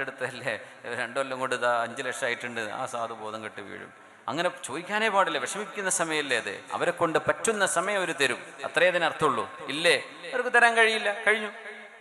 എടുത്തല്ലേ രണ്ടു കൊല്ലം കൊണ്ട് ഇതാ അഞ്ച് ലക്ഷം ആയിട്ടുണ്ട് ആ സാധു ബോധം കെട്ട് വീഴും. അങ്ങനെ ചോദിക്കാനേ പാടില്ല. വിഷമിക്കുന്ന സമയമല്ലേ അത്? അവരെ കൊണ്ട് പറ്റുന്ന സമയം അവർ തരും. അത്രേ അതിന് അർത്ഥമുള്ളൂ. ഇല്ലേ? അവർക്ക് തരാൻ കഴിയില്ല. കഴിഞ്ഞു.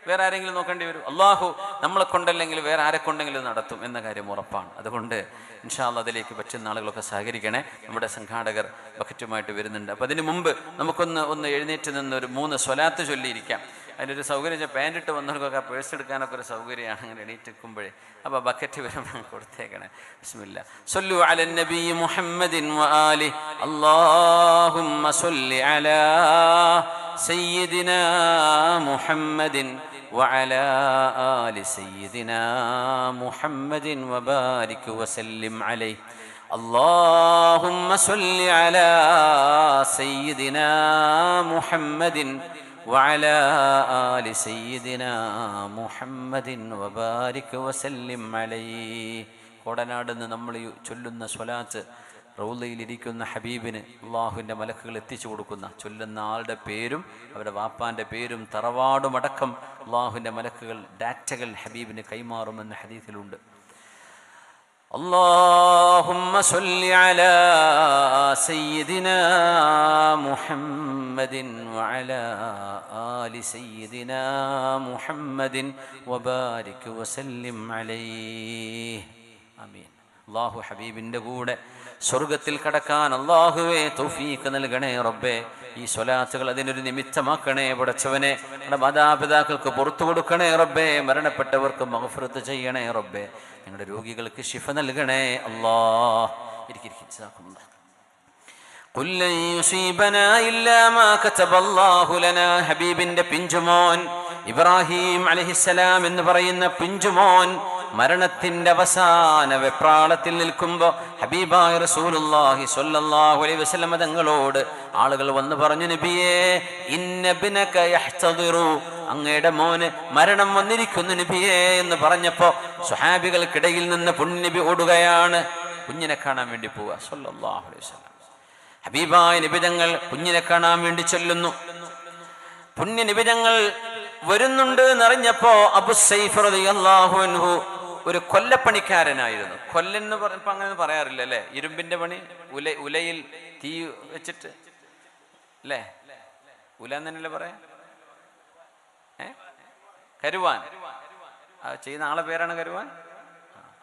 വേറെ ആരെങ്കിലും നോക്കേണ്ടി വരും. അള്ളാഹു നമ്മളെ കൊണ്ടല്ലെങ്കിൽ വേറെ ആരെ കൊണ്ടെങ്കിലും നടത്തും എന്ന കാര്യം ഉറപ്പാണ്. അതുകൊണ്ട് ഇൻഷാല്ല അതിലേക്ക് പറ്റുന്ന ആളുകളൊക്കെ സഹകരിക്കണേ. നമ്മുടെ സംഘാടകർ ബക്കറ്റുമായിട്ട് വരുന്നുണ്ട്. അപ്പം അതിന് മുമ്പ് നമുക്കൊന്ന് ഒന്ന് എഴുന്നേറ്റ് നിന്ന് ഒരു മൂന്ന് സ്വലാത്ത് ചൊല്ലിയിരിക്കാം. അതിൻ്റെ ഒരു സൗകര്യം വെച്ചാൽ പാൻറ് ഇട്ട് വന്നവർക്കൊക്കെ പേഴ്സ് എടുക്കാനൊക്കെ ഒരു സൗകര്യമാണ് അങ്ങനെ എണീറ്റ് നിൽക്കുമ്പോഴേ അപ്പോൾ ബക്കറ്റ് വരുമ്പോൾ കൊടുത്തേക്കണേ ബിസ്മില്ല സൊല്ലു അല നബി മുഹമ്മദിൻ വആലി അല്ലാഹുമ്മ സൊല്ലി അലാ സയ്യിദിന മുഹമ്മദിൻ وعلى آل سيدنا محمد وبارك وسلم عليه اللهم صل على سيدنا محمد وعلى آل سيدنا محمد وبارك وسلم عليه കോടനാട് നിന്ന് നമ്മൾ ഈ ചൊല്ലുന്ന സ്വലാത്ത് റൗലയിലിരിക്കുന്ന ഹബീബിന് അള്ളാഹുവിൻ്റെ മലക്കുകൾ എത്തിച്ചു കൊടുക്കുന്ന ചൊല്ലുന്ന ആളുടെ പേരും അവരുടെ വാപ്പാൻ്റെ പേരും തറവാടും അടക്കം അള്ളാഹുവിൻ്റെ മലക്കുകൾ ഡാറ്റകൾ ഹബീബിന് കൈമാറുമെന്ന ഹദീസിലുണ്ട് اللهم صل على سيدنا محمد وعلى آل سيدنا محمد وبارك وسلم عليه آمين അള്ളാഹു ഹബീബിൻ്റെ കൂടെ സ്വർഗത്തിൽ കടക്കാൻ അള്ളാഹുവേ തൗഫീക്ക് നൽകണേ റബ്ബേ ഈ സ്വലാത്തുകൾ അതിനൊരു നിമിത്തമാക്കണേ പടച്ചവനെ നമ്മുടെ മാതാപിതാക്കൾക്ക് പുറത്തു കൊടുക്കണേ റബ്ബേ മരണപ്പെട്ടവർക്ക് മഹഫറത്ത് ചെയ്യണേ റബ്ബേ ഞങ്ങളുടെ രോഗികൾക്ക് ശിഫ നൽകണേ. അള്ളാ ഇരിക്കും ഹബീബിന്റെ പിഞ്ചുമോൻ ഇബ്രാഹിം അലഹിസലാം എന്ന് പറയുന്ന പിഞ്ചുമോൻ മരണത്തിന്റെ അവസാന വെപ്രാളത്തിൽ നിൽക്കുമ്പോൾ ഹബീബായ റസൂലുള്ളാഹി സ്വല്ലല്ലാഹു അലൈഹി വസല്ലം തങ്ങളോട് ആളുകൾ വന്ന് പറഞ്ഞു നബിയേ ഇന്നബിനക യഹ്തദിറു. അങ്ങയുടെ മോന് മരണം വന്നിരിക്കുന്നു നബിയേ എന്ന് പറഞ്ഞപ്പോൾ സുഹാബികൾക്കിടയിൽ നിന്ന് പുണ്യനബി ഓടുകയാണ്. കുഞ്ഞിനെ കാണാൻ വേണ്ടി പോവുക. സ്വല്ലല്ലാഹു അലൈഹി വസല്ലം. ഹബീബായ നിബിതങ്ങൾ കുഞ്ഞിനെ കാണാൻ വേണ്ടി ചൊല്ലുന്നു. പുണ്യ നിബിതങ്ങൾ വരുന്നുണ്ട് എന്നറിഞ്ഞപ്പോ അബു സൈഫ് അൻഹു ഒരു കൊല്ലപ്പണിക്കാരനായിരുന്നു. കൊല്ലൻ എന്ന് അങ്ങനെ പറയാറില്ല അല്ലേ? ഇരുമ്പിന്റെ പണി ഉല ഉലയിൽ തീ വെച്ചിട്ട് അല്ലേ? ഉല എന്നല്ലേ പറയാ? ഏ? കരുവാൻ. ആ ചെയ്യുന്ന ആളെ പേരാണ് കരുവാൻ?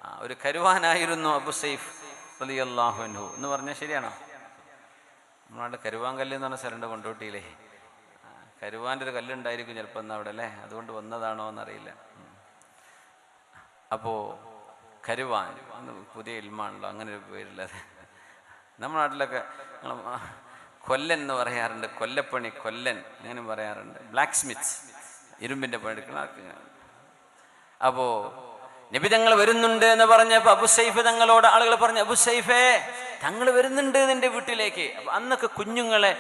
ആ ഒരു കരുവാനായിരുന്നു അബു സൈഫ് അൻഹു. എന്ന് പറഞ്ഞാൽ ശരിയാണോ? നമ്മളവിടെ കരുവാൻ കല്ല് എന്ന് പറഞ്ഞ സ്ഥലമുണ്ട് കൊണ്ടോട്ടിയിലേ. കരുവാന്റെ ഒരു കല്ലുണ്ടായിരിക്കും ചിലപ്പോൾ അവിടെ അല്ലേ? അതുകൊണ്ട് വന്നതാണോ എന്നറിയില്ല. അപ്പോൾ കരുവാൻ പുതിയ ഇൽമാണല്ലോ അങ്ങനെ ഒരു പേരുള്ളത് നമ്മുടെ നാട്ടിലൊക്കെ കൊല്ലൻ എന്ന് പറയാറുണ്ട് കൊല്ലപ്പണി കൊല്ലൻ അങ്ങനെ പറയാറുണ്ട്. ബ്ലാക്ക് സ്മിത്ത് ഇരുമ്പിന്റെ പണി എടുക്കുന്ന ആൾക്ക്. അപ്പോ നബി തങ്ങൾ വരുന്നുണ്ട് എന്ന് പറഞ്ഞപ്പോ അബുസൈഫ് തങ്ങളോട് ആളുകൾ പറഞ്ഞു അബുസൈഫേ തങ്ങൾ വരുന്നുണ്ട് നിന്റെ വീട്ടിലേക്ക്. അന്നൊക്കെ കുഞ്ഞുങ്ങളെ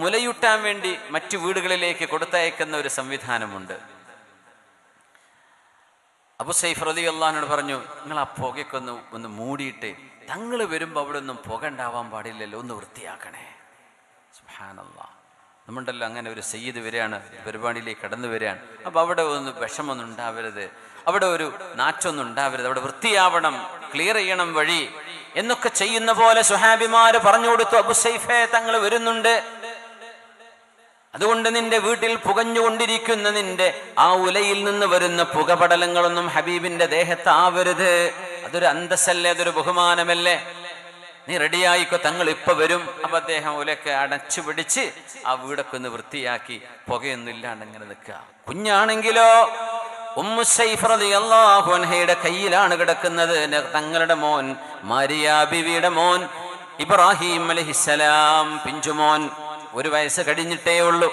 മുലയൂട്ടാൻ വേണ്ടി മറ്റു വീടുകളിലേക്ക് കൊടുത്തയക്കുന്ന ഒരു സംവിധാനമുണ്ട്. അബുസൈഫ് റലി അള്ളഹാനോട് പറഞ്ഞു നിങ്ങൾ ആ പുകയൊക്കെ ഒന്ന് ഒന്ന് മൂടിയിട്ട് തങ്ങൾ വരുമ്പോൾ അവിടെ ഒന്നും പുക ഉണ്ടാവാൻ പാടില്ലല്ലോ ഒന്ന് വൃത്തിയാക്കണേ. സുഹാനല്ല നമ്മുണ്ടല്ലോ അങ്ങനെ ഒരു സയ്യിദ് വരികയാണ് പരിപാടിയിലേക്ക് കടന്നു വരികയാണ്. അപ്പോൾ അവിടെ ഒന്ന് വിഷമൊന്നും ഉണ്ടാവരുത് അവിടെ ഒരു നാറ്റൊന്നും ഉണ്ടാവരുത് അവിടെ വൃത്തിയാവണം ക്ലിയർ ചെയ്യണം വഴി എന്നൊക്കെ ചെയ്യുന്ന പോലെ സുഹാബിമാര് പറഞ്ഞു കൊടുത്തു അബു സൈഫെ തങ്ങൾ വരുന്നുണ്ട്. അതുകൊണ്ട് നിന്റെ വീട്ടിൽ പുകഞ്ഞുകൊണ്ടിരിക്കുന്ന നിന്റെ ആ ഉലയിൽ നിന്ന് വരുന്ന പുകപടലങ്ങളൊന്നും ഹബീബിന്റെ ദേഹത്ത് ആവരുത്. അതൊരു അന്തസ്സല്ലേ അതൊരു ബഹുമാനമല്ലേ? നീ റെഡിയായിക്കോ തങ്ങൾ ഇപ്പൊ വരും. അപ്പൊ അദ്ദേഹം ഉലയൊക്കെ അടച്ചു പിടിച്ച് ആ വീടൊക്കെ ഒന്ന് വൃത്തിയാക്കി പുകയൊന്നും ഇല്ലാണ്ട് ഇങ്ങനെ നിൽക്കുക. കുഞ്ഞാണെങ്കിലോ ഉമ്മു കയ്യിലാണ് കിടക്കുന്നത്. തങ്ങളുടെ മോൻ മാരിയ ബിവിയുടെ മോൻ ഇബ്രാഹിം അലഹിസലാം പിഞ്ചുമോൻ ഒരു വയസ്സ് കഴിഞ്ഞിട്ടേ ഉള്ളൂ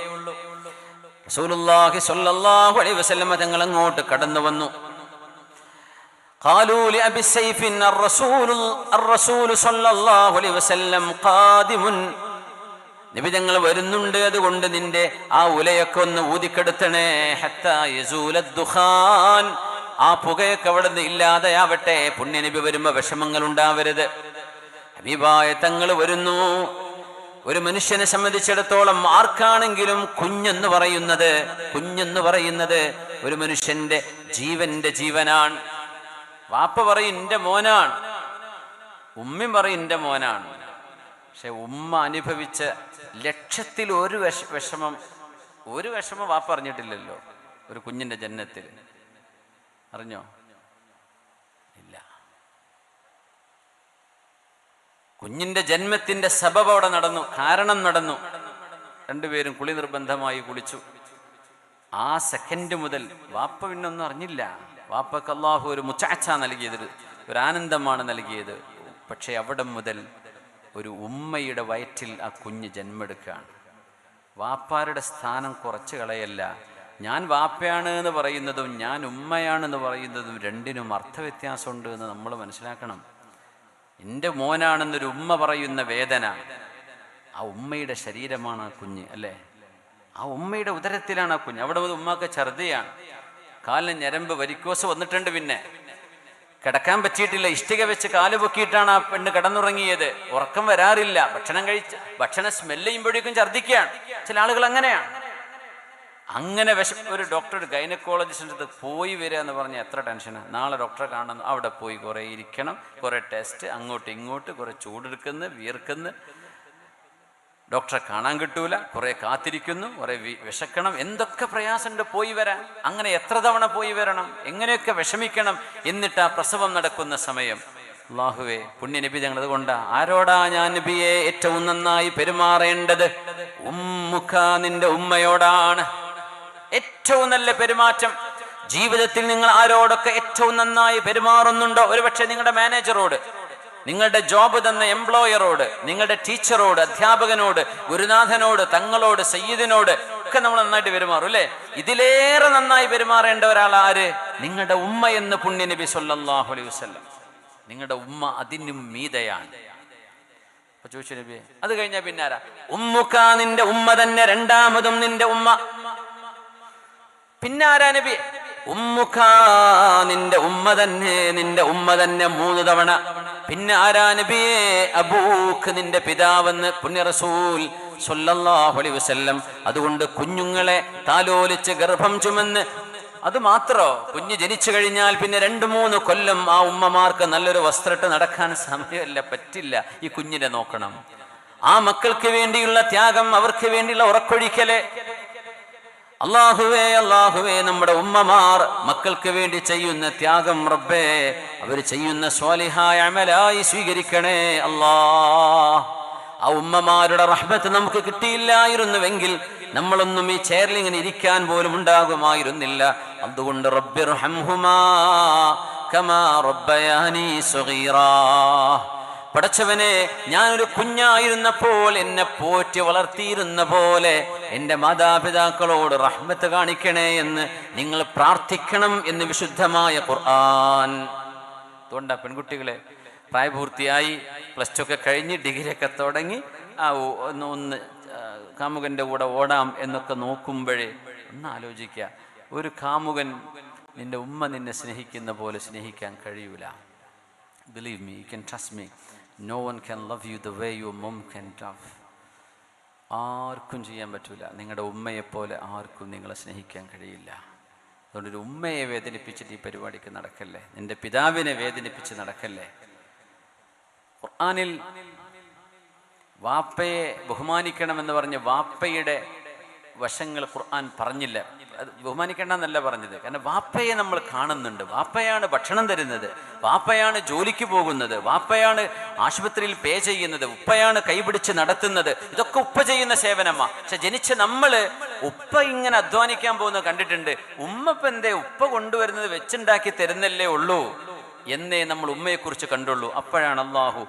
റസൂലുള്ളാഹി സ്വല്ലല്ലാഹു അലൈഹി വസല്ലമ തങ്ങൾ അങ്ങോട്ട് കടന്നു വന്നു قالوا لأبي السيف الرسول الرسول صلى الله عليه وسلم قادم നബി തങ്ങൾ വരുന്നുണ്ട് അതുകൊണ്ട് നിന്റെ ആ ഉലയൊക്കെ ഒന്ന് ഊതിക്കെടുത്തണേ ഹത്താ യസൂല ദുഖാൻ ആ പുകയൊക്കെ അവിടെ നിന്ന് ഇല്ലാതെയാവട്ടെ പുണ്യനബി വരുമ്പോ വിഷമങ്ങൾ ഉണ്ടാവരുത് ഹബീബായ തങ്ങൾ വരുന്നു ഒരു മനുഷ്യനെ സംബന്ധിച്ചിടത്തോളം ആർക്കാണെങ്കിലും കുഞ്ഞെന്ന് പറയുന്നത് കുഞ്ഞെന്ന് പറയുന്നത് ഒരു മനുഷ്യന്റെ ജീവന്റെ ജീവനാണ്. വാപ്പ പറയും എന്റെ മോനാണ്. ഉമ്മയും പറയും എന്റെ മോനാണ്. പക്ഷെ ഉമ്മ അനുഭവിച്ച ലക്ഷത്തിൽ ഒരു വിഷ വിഷമം ഒരു വിഷമം വാപ്പ അറിഞ്ഞിട്ടില്ലല്ലോ ഒരു കുഞ്ഞിന്റെ ജന്മത്തിൽ അറിഞ്ഞോ ഇല്ല കുഞ്ഞിന്റെ ജന്മത്തിന്റെ സബബ് അവിടെ നടന്നു കാരണം നടന്നു. രണ്ടുപേരും കുളി നിർബന്ധമായി കുളിച്ചു. ആ സെക്കൻഡ് മുതൽ വാപ്പ പിന്നൊന്നും അറിഞ്ഞില്ല. വാപ്പക്ക് അള്ളാഹു ഒരു മുച്ചാച്ച നൽകിയത് ഒരു- ആനന്ദമാണ് നൽകിയത്. പക്ഷെ അവിടെ മുതൽ ഒരു ഉമ്മയുടെ വയറ്റിൽ ആ കുഞ്ഞ് ജന്മെടുക്കുകയാണ്. വാപ്പാരുടെ സ്ഥാനം കുറച്ച് കളയല്ല. ഞാൻ വാപ്പയാണ് എന്ന് പറയുന്നതും ഞാൻ ഉമ്മയാണെന്ന് പറയുന്നതും രണ്ടിനും അർത്ഥവ്യത്യാസമുണ്ട് എന്ന് നമ്മൾ മനസ്സിലാക്കണം. എന്റെ മോനാണെന്നൊരു ഉമ്മ പറയുന്ന വേദന. ആ ഉമ്മയുടെ ശരീരമാണ് ആ കുഞ്ഞ് അല്ലേ? ആ ഉമ്മയുടെ ഉദരത്തിലാണ് ആ കുഞ്ഞ്. അവിടെ ഉമ്മക്ക് ഛർദിയാണ്. കാലിന് ഞരമ്പ് വരിക്കോസ് വന്നിട്ടുണ്ട് പിന്നെ. കിടക്കാൻ പറ്റിയിട്ടില്ല. ഇഷ്ടിക വെച്ച് കാൽ പൊക്കിയിട്ടാണ് ആ പെണ്ണ് കിടന്നുറങ്ങിയത്. ഉറക്കം വരാറില്ല. ഭക്ഷണം കഴിച്ച് ഭക്ഷണം സ്മെല്ല് ചെയ്യുമ്പോഴേക്കും ഛർദിക്കുകയാണ്. ചില ആളുകൾ അങ്ങനെയാണ്. അങ്ങനെ വിശപ്പ് ഒരു ഡോക്ടർ ഗൈനക്കോളജിസ്റ്റിന്റെ അടുത്ത് പോയി വരിക എന്ന് പറഞ്ഞാൽ എത്ര ടെൻഷനാണ് നാളെ ഡോക്ടറെ കാണുന്നു. അവിടെ പോയി കുറേ ഇരിക്കണം കുറേ ടെസ്റ്റ് അങ്ങോട്ട് ഇങ്ങോട്ട് കുറേ ചൂടെടുക്കുന്നു വിയർക്കുന്നു. ഡോക്ടറെ കാണാൻ കിട്ടൂല കുറേ കാത്തിരിക്കുന്നു കുറേ വിശക്കണം. എന്തൊക്കെ പ്രയാസമുണ്ട് പോയി വരാൻ? അങ്ങനെ എത്ര തവണ പോയി വരണം? എങ്ങനെയൊക്കെ വിഷമിക്കണം? എന്നിട്ട് ആ പ്രസവം നടക്കുന്ന സമയം. അള്ളാഹുവേ പുണ്യനബി ഞങ്ങൾ അതുകൊണ്ട് ആരോടാ ഞാൻ നബിയെ ഏറ്റവും നന്നായി പെരുമാറേണ്ടത്? ഉമ്മുഖ നിന്റെ ഉമ്മയോടാണ്. ഏറ്റവും നല്ല പെരുമാറ്റം. ജീവിതത്തിൽ നിങ്ങൾ ആരോടൊക്കെ ഏറ്റവും നന്നായി പെരുമാറുന്നുണ്ടോ? ഒരുപക്ഷെ നിങ്ങളുടെ മാനേജറോട് നിങ്ങളുടെ ജോബ് തന്ന എംപ്ലോയറോട് നിങ്ങളുടെ ടീച്ചറോട് അധ്യാപകനോട് ഗുരുനാഥനോട് തങ്ങളോട് സയ്യിദിനോട് ഒക്കെ നമ്മൾ നന്നായിട്ട് പെരുമാറും അല്ലേ? ഇതിലേറെ നന്നായി പെരുമാറേണ്ട ഒരാൾ ആര്? നിങ്ങളുടെ ഉമ്മ എന്ന് പുണ്യനബി സല്ലാഹു അലൈഹി വസല്ലം. നിങ്ങളുടെ ഉമ്മ അതിനും മീതയാണ്. ചോദിച്ചു നബിയെ അത് കഴിഞ്ഞാൽ പിന്നെ ആരാ? ഉമ്മുക്ക നിന്റെ ഉമ്മ തന്നെ രണ്ടാമതും നിന്റെ ഉമ്മ. പിന്നെ ആരാ നബി ഉമ്മുക്ക നിന്റെ ഉമ്മ തന്നെ നിന്റെ ഉമ്മ തന്നെ മൂന്ന് തവണ. പിന്നെ ആരാ നബിയെ അബൂഖ് നിന്റെ പിതാവെന്ന് പുണ്യ റസൂൽ സല്ലല്ലാഹു അലൈഹി വസല്ലം. അതുകൊണ്ട് കുഞ്ഞുങ്ങളെ താലോലിച്ച് ഗർഭം ചുമന്ന് അത് മാത്രോ? കുഞ്ഞ് ജനിച്ചു കഴിഞ്ഞാൽ പിന്നെ രണ്ട് മൂന്ന് കൊല്ലം ആ ഉമ്മമാർക്ക് നല്ലൊരു വസ്ത്രട്ട് നടക്കാൻ സമയമല്ല പറ്റില്ല. ഈ കുഞ്ഞിനെ നോക്കണം. ആ മക്കൾക്ക് വേണ്ടിയുള്ള ത്യാഗം അവർക്ക് വേണ്ടിയുള്ള ഉറക്കൊഴിക്കൽ അള്ളാഹുവേ അള്ളാഹുവേ നമ്മുടെ ഉമ്മമാർ മക്കൾക്ക് വേണ്ടി ചെയ്യുന്ന ത്യാഗം റബ്ബേ അവർ ചെയ്യുന്ന സ്വാലിഹായ അമലായി സ്വീകരിക്കണേ അല്ലാ. ആ ഉമ്മമാരുടെ റഹ്മത്ത് നമുക്ക് കിട്ടിയില്ലായിരുന്നുവെങ്കിൽ നമ്മളൊന്നും ഈ ചെയറിൽ ഇരിക്കാൻ പോലും ഉണ്ടാകുമായിരുന്നില്ല. അതുകൊണ്ട് റബ്ബിർ ഹംഹുമാ കമാ റബ്ബയാനി സ്വഗീറാ പടച്ചവനെ ഞാനൊരു കുഞ്ഞായിരുന്നപ്പോൾ എന്നെ പോറ്റി വളർത്തിയിരുന്ന പോലെ എന്റെ മാതാപിതാക്കളോട് റഹ്മത്ത് കാണിക്കണേ എന്ന് നിങ്ങൾ പ്രാർത്ഥിക്കണം എന്ന് വിശുദ്ധമായ ഖുർആൻ. അതുകൊണ്ടാ പെൺകുട്ടികളെ പ്രായപൂർത്തിയായി പ്ലസ് ടു ഒക്കെ കഴിഞ്ഞ് ഡിഗ്രി ഒക്കെ തുടങ്ങി ആ ഒന്ന് ഒന്ന് കാമുകന്റെ കൂടെ ഓടാം എന്നൊക്കെ നോക്കുമ്പോഴേ ഒന്ന് ആലോചിക്കുക. ഒരു കാമുകൻ നിന്റെ ഉമ്മ നിന്നെ സ്നേഹിക്കുന്ന പോലെ സ്നേഹിക്കാൻ കഴിയൂല. Believe me you can trust me. No one can love you the way your mom can love ആർക്കും ചെയ്യാൻ പറ്റില്ല നിങ്ങളുടെ ഉമ്മയെപ്പോലെ ആർക്കും നിങ്ങളെ സ്നേഹിക്കാൻ കഴിയില്ല. അതുകൊണ്ട് ഒരു ഉമ്മയെ വേദനിപ്പിച്ചിട്ട് ഈ പരിപാടിക്ക് നടക്കല്ലേ? നിന്റെ പിതാവിനെ വേദനിപ്പിച്ച് നടക്കല്ലേ? ഖുർആാനിൽ വാപ്പയെ ബഹുമാനിക്കണമെന്ന് പറഞ്ഞ് വാപ്പയുടെ വശങ്ങൾ ഖുർആൻ പറഞ്ഞില്ല. അത് ബഹുമാനിക്കേണ്ടെന്നല്ല പറഞ്ഞത്. കാരണം വാപ്പയെ നമ്മൾ കാണുന്നുണ്ട്. വാപ്പയാണ് ഭക്ഷണം തരുന്നത്. വാപ്പയാണ് ജോലിക്ക് പോകുന്നത്. വാപ്പയാണ് ആശുപത്രിയിൽ പേ ചെയ്യുന്നത്. ഉപ്പയാണ് കൈപിടിച്ച് നടത്തുന്നത്. ഇതൊക്കെ ഉപ്പ ചെയ്യുന്ന സേവനമാ. പക്ഷെ ജനിച്ച നമ്മൾ ഉപ്പ ഇങ്ങനെ അധ്വാനിക്കാൻ പോകുന്നത് കണ്ടിട്ടുണ്ട്. ഉമ്മ ഇപ്പൊ എന്തേ ഉപ്പ കൊണ്ടുവരുന്നത് വെച്ചുണ്ടാക്കി തരുന്നല്ലേ ഉള്ളൂ. എന്നേ നമ്മൾ ഉമ്മയെക്കുറിച്ച് കണ്ടുള്ളൂ. അപ്പോഴാണ് അള്ളാഹു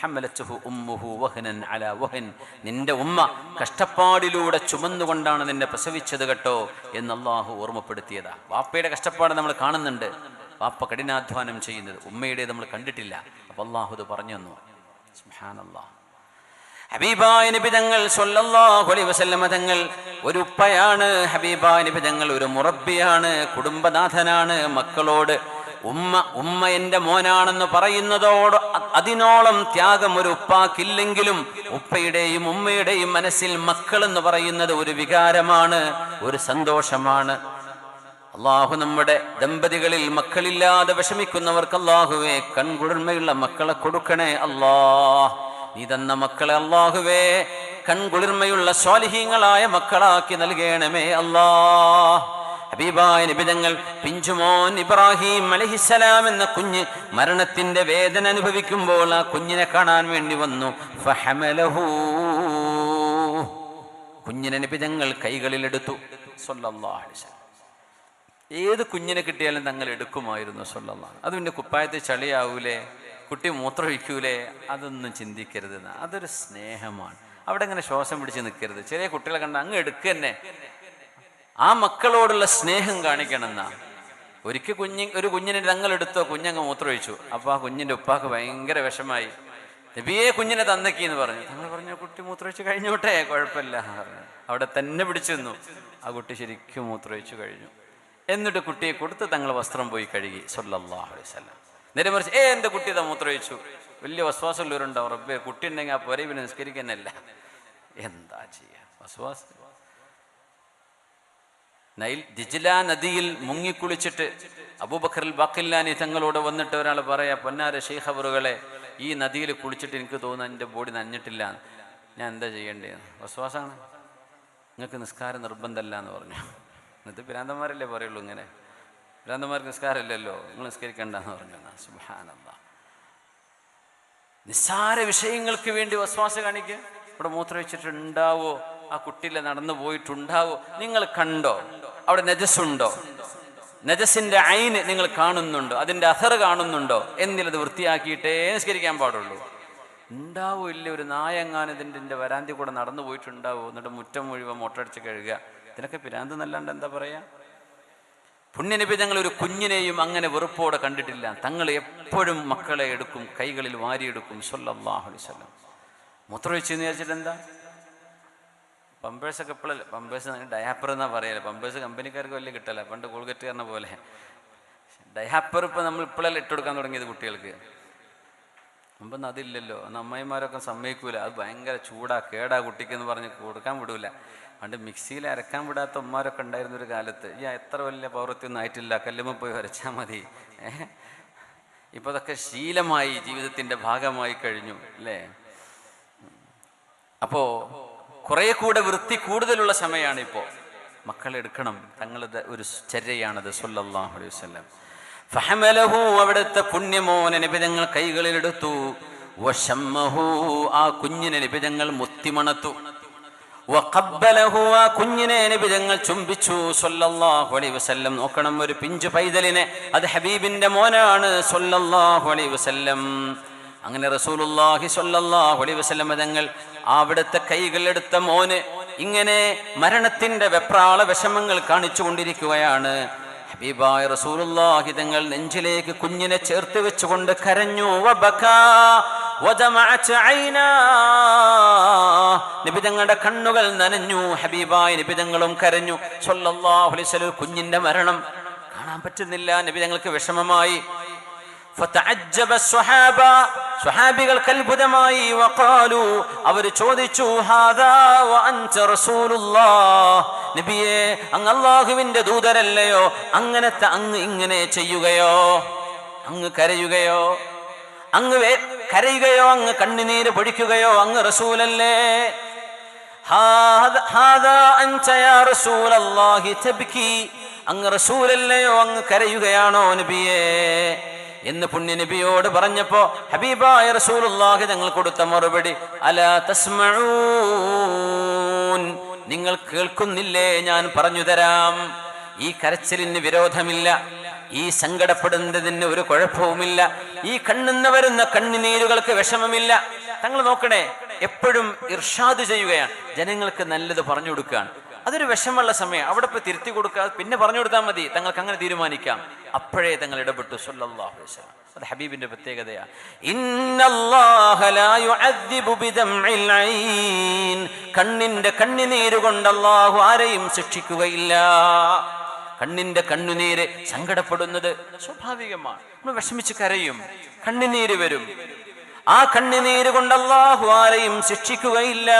ഹമലച്ചുഹു ഉമ്മുഹു വഹനൻ അല വഹൻ. നിന്റെ ഉമ്മ കഷ്ടപ്പാടിലൂടെ ചുമന്നുകൊണ്ടാണ് നിന്നെ പ്രസവിച്ചത് കേട്ടോ എന്ന് അള്ളാഹു ഓർമ്മപ്പെടുത്തിയതാ. വാപ്പയുടെ കഷ്ടപ്പാട് നമ്മൾ കാണുന്നുണ്ട്. വാപ്പ കഠിനാധ്വാനം ചെയ്യുന്നത്. ഉമ്മയുടെ നമ്മൾ കണ്ടിട്ടില്ല. അപ്പൊ അള്ളാഹു ഇത് പറഞ്ഞു തന്നു. സുബ്ഹാനല്ലാഹ്. ഹബീബായ നബി തങ്ങൾ സ്വല്ലല്ലാഹു അലൈഹി വസല്ലമ തങ്ങൾ ഒരു ഉപ്പയാണ്. ഹബീബായ നിബിതങ്ങൾ ഒരു മുറബിയാണ് കുടുംബനാഥനാണ്. മക്കളോട് ഉമ്മ ഉമ്മ എന്റെ മോനാണെന്ന് പറയുന്നതോട് അതിനോളം ത്യാഗം ഒരു ഉപ്പാക്കില്ലെങ്കിലും ഉപ്പയുടെയും ഉമ്മയുടെയും മനസ്സിൽ മക്കൾ എന്ന് പറയുന്നത് ഒരു വികാരമാണ് ഒരു സന്തോഷമാണ്. അള്ളാഹു നമ്മുടെ ദമ്പതികളിൽ മക്കളില്ലാതെ വിഷമിക്കുന്നവർക്ക് അള്ളാഹുവേ കൺകുളിർമയുള്ള മക്കളെ കൊടുക്കണേ അല്ലാ. നീ തന്ന മക്കളെ അള്ളാഹുവേ കൺകുളിർമയുള്ള സ്വാലിഹീങ്ങളായ മക്കളാക്കി നൽകണമേ അല്ലാ. ഹബീബായ നിബിതങ്ങൾ പിഞ്ചുമോൻ ഇബ്രാഹിം അലഹിസലാം എന്ന കുഞ്ഞ് മരണത്തിന്റെ വേദന അനുഭവിക്കുമ്പോൾ ആ കുഞ്ഞിനെ കാണാൻ വേണ്ടി വന്നു. കുഞ്ഞിനെ നിബിതങ്ങൾ കൈകളിലെടുത്തു എടുത്തു. ഏത് കുഞ്ഞിനെ കിട്ടിയാലും തങ്ങൾ എടുക്കുമായിരുന്നു സ്വല്ലാ അത് പിന്നെ കുപ്പായത്തെ ചളിയാവൂലേ കുട്ടി മൂത്രമൊഴിക്കൂലേ അതൊന്നും ചിന്തിക്കരുത് അതൊരു സ്നേഹമാണ്. അവിടെ ഇങ്ങനെ ശ്വാസം പിടിച്ച് നിൽക്കരുത് ചെറിയ കുട്ടികളെ കണ്ട അങ്ങ് എടുക്കുക തന്നെ. ആ മക്കളോടുള്ള സ്നേഹം കാണിക്കണമെന്ന. ഒരിക്കൽ കുഞ്ഞി ഒരു കുഞ്ഞിനെ രംഗലെടുത്തോ കുഞ്ഞങ്ങ് മൂത്രമൊഴിച്ചു. അപ്പൊ ആ കുഞ്ഞിന്റെ ഉപ്പാക്ക് ഭയങ്കര വിഷമായി. നബിയെ കുഞ്ഞിനെ തന്നക്കി എന്ന് പറഞ്ഞു. ഞങ്ങൾ പറഞ്ഞു കുട്ടി മൂത്രമൊഴിച്ച് കഴിഞ്ഞോട്ടെ കുഴപ്പമില്ല പറഞ്ഞു. അവിടെ തന്നെ പിടിച്ചു നിന്നു. ആ കുട്ടി ശരിക്കും മൂത്രമൊഴിച്ചു കഴിഞ്ഞു. എന്നിട്ട് കുട്ടിയെ കൊടുത്ത് തങ്ങൾ വസ്ത്രം പോയി കഴുകി. സല്ലല്ലാഹു അലൈഹി വസല്ലം. നേരെ മറിച്ച് ഏ എന്റെ കുട്ടി ഇതാ മൂത്രമൊഴിച്ചു. വലിയ വസ്വാസമുള്ളവരുണ്ടാവും റബ്ബേ. കുട്ടി ഉണ്ടെങ്കിൽ ആ പൊരവിനെ നിസ്കരിക്കാനല്ല എന്താ ചെയ്യുക വസ്വാസം നൈൽ ദിജില നദിയിൽ മുങ്ങിക്കുളിച്ചിട്ട് അബൂബക്കറിൽ ബാക്കില്ലാനി തങ്ങളോട് വന്നിട്ട് ഒരാൾ പറയാ പൊന്നാര ഷെയ്ഖബറുകളെ ഈ നദിയിൽ കുളിച്ചിട്ട് എനിക്ക് തോന്നുന്നു എന്റെ ബോഡി നഞ്ഞിട്ടില്ല ഞാൻ എന്താ ചെയ്യേണ്ടത് വസ്വാസാണ് നിങ്ങൾക്ക് നിസ്കാരം നിർബന്ധമല്ല എന്ന് പറഞ്ഞു. എന്നിട്ട് ഭ്രാന്തന്മാരല്ലേ പറയുള്ളൂ ഇങ്ങനെ? ഭ്രാന്തന്മാർക്ക് നിസ്കാരമില്ലല്ലോ നിങ്ങൾ നിസ്കരിക്കണ്ടെന്ന് പറഞ്ഞു. സുബാനന്ദ നിസ്സാര വിഷയങ്ങൾക്ക് വേണ്ടി വസ്വാസ കാണിക്കുക ഇവിടെ മൂത്രം മൂത്രമൊഴിച്ചിട്ടുണ്ടാവോ? ആ കുട്ടിയിലെ നടന്നു പോയിട്ടുണ്ടാവോ? നിങ്ങൾ കണ്ടോ? അവിടെ നജസ്സുണ്ടോ? നജസിന്റെ അയിന് നിങ്ങൾ കാണുന്നുണ്ടോ? അതിന്റെ അഥർ കാണുന്നുണ്ടോ? എന്നിലത് വൃത്തിയാക്കിയിട്ടേ നിസ്കരിക്കാൻ പാടുള്ളൂ. ഉണ്ടാവോ ഇല്ല ഒരു ഇതിന്റെ വരാന്തി കൂടെ നടന്നു പോയിട്ടുണ്ടാവോ? എന്നിട്ട് മുറ്റം മുഴുവൻ മുട്ടടിച്ച് കഴുകുക. ഇതിനൊക്കെ പിരാന്ത് നല്ലാണ്ട് എന്താ പറയാ? പുണ്യനബി ഞങ്ങൾ ഒരു കുഞ്ഞിനെയും അങ്ങനെ വെറുപ്പോടെ കണ്ടിട്ടില്ല. തങ്ങൾ എപ്പോഴും മക്കളെ എടുക്കും കൈകളിൽ വാരിയെടുക്കും. സല്ലല്ലാഹു അലൈഹി വസല്ലം. മൂത്രമൊഴിച്ച് എന്ന് വിചാരിച്ചിട്ട് എന്താ? പമ്പേഴ്സൊക്കെ ഇപ്പോഴല്ലേ പമ്പേഴ്സ് ഡയാപ്പർ എന്നാ പറയല്ലേ പമ്പേഴ്സ് കമ്പനിക്കാർക്ക് വലിയ കിട്ടല്ല പണ്ട് കോൾഗറ്റ് കാരണം പോലെ. ഡയാപ്പർ ഇപ്പം നമ്മൾ ഇപ്പോഴല്ലേ ഇട്ട് കൊടുക്കാൻ തുടങ്ങിയത് കുട്ടികൾക്ക്. മുമ്പൊന്നും അതില്ലല്ലോ. അന്ന് അമ്മായിമാരൊക്കെ സമ്മതിക്കൂല. അത് ഭയങ്കര ചൂടാ കേടാ കുട്ടിക്ക് എന്ന് പറഞ്ഞ് കൊടുക്കാൻ വിടൂല. പണ്ട് മിക്സിയിൽ അരക്കാൻ വിടാത്ത ഉമ്മാരൊക്കെ ഉണ്ടായിരുന്ന ഒരു കാലത്ത് ഈ എത്ര വലിയ പൗരത്വമൊന്നും ആയിട്ടില്ല. കല്ലുമ്മ പോയി വരച്ചാൽ മതി. ഇപ്പൊ അതൊക്കെ ശീലമായി ജീവിതത്തിന്റെ ഭാഗമായി കഴിഞ്ഞു അല്ലേ? അപ്പോ കുറെ കൂടെ വൃത്തി കൂടുതലുള്ള സമയമാണ് ഇപ്പോ മക്കളെ എടുക്കണം. തങ്ങളുടെ ഒരു ചര്യയാണത് സല്ലല്ലാഹു അലൈഹി വസല്ലം. ഫഹമലഹു അവിടുത്തെ പുണ്യമോനെ നിബിതങ്ങൾ കൈകളിലെടുത്തു വശമ്മഹു ആ കുഞ്ഞിനെ നിബിതങ്ങൾ മുത്തിമണത്തു വഖബ്ബലഹു ആ കുഞ്ഞിനെ ചുംബിച്ചു. സല്ലല്ലാഹു അലൈഹി വസല്ലം. നോക്കണം ഒരു പിഞ്ചു പൈതലിനെ. അത് ഹബീബിന്റെ മോനാണ്. സല്ലല്ലാഹു അലൈഹി വസല്ലം. അങ്ങനെ റസൂലുല്ലാഹി സ്വല്ലല്ലാഹു അലൈഹി വസല്ലം തങ്ങൾ അവിടുത്തെ കൈകളെടുത്ത മോന് ഇങ്ങനെ മരണത്തിന്റെ വെപ്രാള വിഷമങ്ങൾ കാണിച്ചു കൊണ്ടിരിക്കുകയാണ് ഹബീബായ റസൂലുള്ളാഹി തങ്ങൾ നെഞ്ചിലേക്ക് കുഞ്ഞിനെ ചേർത്ത് വെച്ചുകൊണ്ട് കരഞ്ഞു നിബിതങ്ങളുടെ കണ്ണുകൾ നനഞ്ഞു ഹബീബായ നിബിതങ്ങളും കരഞ്ഞു. സൊല്ലാഹുലിസലു കുഞ്ഞിന്റെ മരണം കാണാൻ പറ്റുന്നില്ല. നിബിതങ്ങൾക്ക് വിഷമമായി. സ്വഹാബികൾക്ക് അത്ഭുതമായി. വഖാലു അവർ ചോദിച്ചു നബിയെ അങ്ങ് അല്ലാഹുവിന്റെ ദൂതരല്ലയോ? അങ്ങനത്തെ അങ്ങ് ഇങ്ങനെ ചെയ്യുകയോ? അങ്ങ് കരയുകയോ? അങ്ങ് കരയുകയോ? അങ്ങ് കണ്ണുനീര് പൊഴിക്കുകയോ അങ്ങ് റസൂലല്ലേ? അങ്ങ് റസൂലല്ലയോ? അങ്ങ് കരയുകയാണോ നബിയേ? എന്ന് പുണ്യ നബിയോട് പറഞ്ഞപ്പോ ഹബീബായ റസൂലുള്ളാഹി ഞങ്ങൾ കൊടുത്ത മറുപടി അല തസ്മഊൻ. നിങ്ങൾ കേൾക്കുന്നില്ലേ? ഞാൻ പറഞ്ഞു തരാം. ഈ കരച്ചിലിന് വിരോധമില്ല. ഈ സങ്കടപ്പെടുന്നതിന് ഒരു കുഴപ്പവുമില്ല. ഈ കണ്ണുന്ന വരുന്ന കണ്ണുനീരുകൾക്ക് വിഷമമില്ല. തങ്ങൾ നോക്കണേ എപ്പോഴും ഇർഷാദ് ചെയ്യുകയാണ്. ജനങ്ങൾക്ക് നല്ലത് പറഞ്ഞു കൊടുക്കുകയാണ്. അതൊരു വിഷമമുള്ള സമയം. അവിടെ ഇപ്പൊ തിരുത്തി കൊടുക്കാതെ പിന്നെ പറഞ്ഞു കൊടുത്താൽ മതി. തങ്ങൾക്ക് അങ്ങനെ തീരുമാനിക്കാം. അപ്പോഴേ തങ്ങൾ ഇടപെട്ടു. സല്ലല്ലാഹു അലൈഹി വസല്ലം. അത് ഹബീബിന്റെ പ്രത്യേകതയാണ് ബിദംഇൽ ഐൻ. കണ്ണിന്റെ കണ്ണുനീര് കൊണ്ട് അല്ലാഹു ആരെയും ശിക്ഷിക്കുകയില്ല. കണ്ണിന്റെ കണ്ണുനീര് സങ്കടപ്പെടുന്നത് സ്വാഭാവികമാണ്. നമ്മൾ വിഷമിച്ച് കരയും. കണ്ണുനീര് വരും. ആ കണ്ണുനീര് കൊണ്ട് അള്ളാഹു ആരെയും ശിക്ഷിക്കുകയില്ല.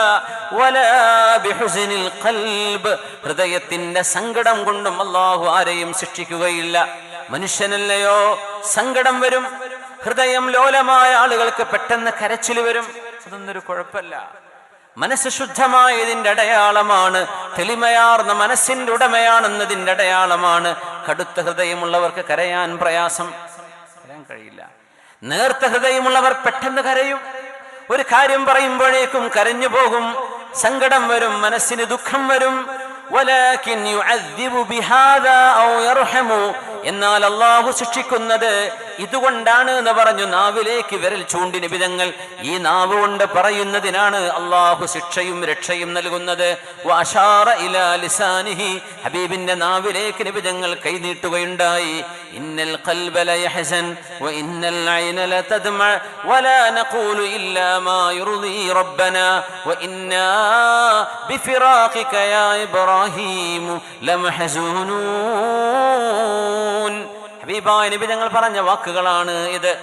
ഹൃദയത്തിന്റെ സങ്കടം കൊണ്ടും അള്ളാഹു ആരെയും ശിക്ഷിക്കുകയില്ല. മനുഷ്യനല്ലയോ? സങ്കടം വരും. ഹൃദയം ലോലമായ ആളുകൾക്ക് പെട്ടെന്ന് കരച്ചിൽ വരും. അതൊന്നൊരു കുഴപ്പമില്ല മനസ്സ് ശുദ്ധമായതിന്റെ അടയാളമാണ്. തെളിമയാർന്ന മനസ്സിന്റെ ഉടമയാണെന്നതിന്റെ അടയാളമാണ്. കടുത്ത ഹൃദയമുള്ളവർക്ക് കരയാൻ പ്രയാസം. കരയാൻ കഴിയില്ല. നേർത്ത ഹൃദയമുള്ളവർ പെട്ടെന്ന് കരയും. ഒരു കാര്യം പറയുമ്പോഴേക്കും കരഞ്ഞു പോകും സങ്കടം വരും മനസ്സിന് ദുഃഖം വരും. ولكن يعذب بهذا او يرحم എന്നാൽ അള്ളാഹു ശിക്ഷിക്കുന്നത് ഇതുകൊണ്ടാണ് എന്ന് പറഞ്ഞു നാവിലേക്ക് വിരൽ ചൂണ്ടി വിധങ്ങൾ ഈ നാവ് കൊണ്ട് പറയുന്നതിനാണ് അള്ളാഹു ശിക്ഷയും രക്ഷയും നൽകുന്നത്. ഹബീബിന്റെ നാവിലേക്ക് നിബിധങ്ങൾ കൈനീട്ടുകയുണ്ടായി ഇന്നൽ ഇന്നൽ ലംഹസൂനൂൻ ഇബ്രാഹീം ലമഹസൂനൂൻ ഹബീബായ നബി ഞങ്ങൾ പറഞ്ഞ വാക്കുകളാണ് ഇത്.